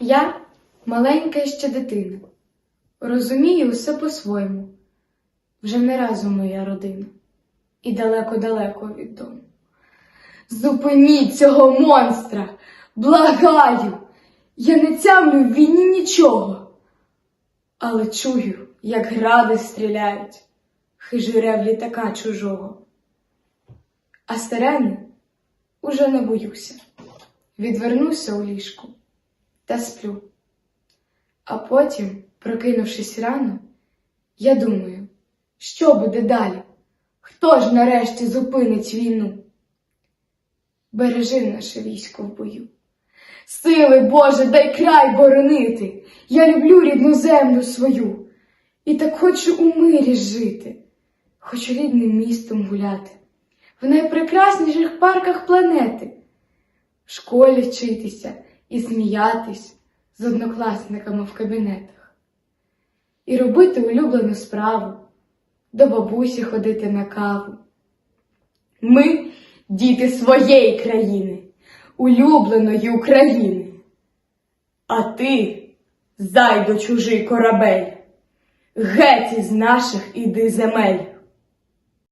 Я маленька ще дитина, розумію усе по-своєму. Вже не разом моя родина, і далеко-далеко від дому. Зупиніть цього монстра! Благаю! Я не тямлю в війні нічого, але чую, як гради стріляють, хижий рев літака чужого. А сирени уже не боюся. Відвернуся у ліжку та сплю. А потім, прокинувшись рано, я думаю, що буде далі? Хто ж нарешті зупинить війну? Бережи наше військо в бою. Сили Боже, дай край боронити. Я люблю рідну землю свою. І так хочу у мирі жити, хочу рідним містом гуляти, в найпрекрасніших парках планети, в школі вчитися і сміятись з однокласниками в кабінетах, і робити улюблену справу, до бабусі ходити на каву. Ми діти своєї країни, улюбленої України. А ти, зайдо чужий корабель, геть із наших іди земель.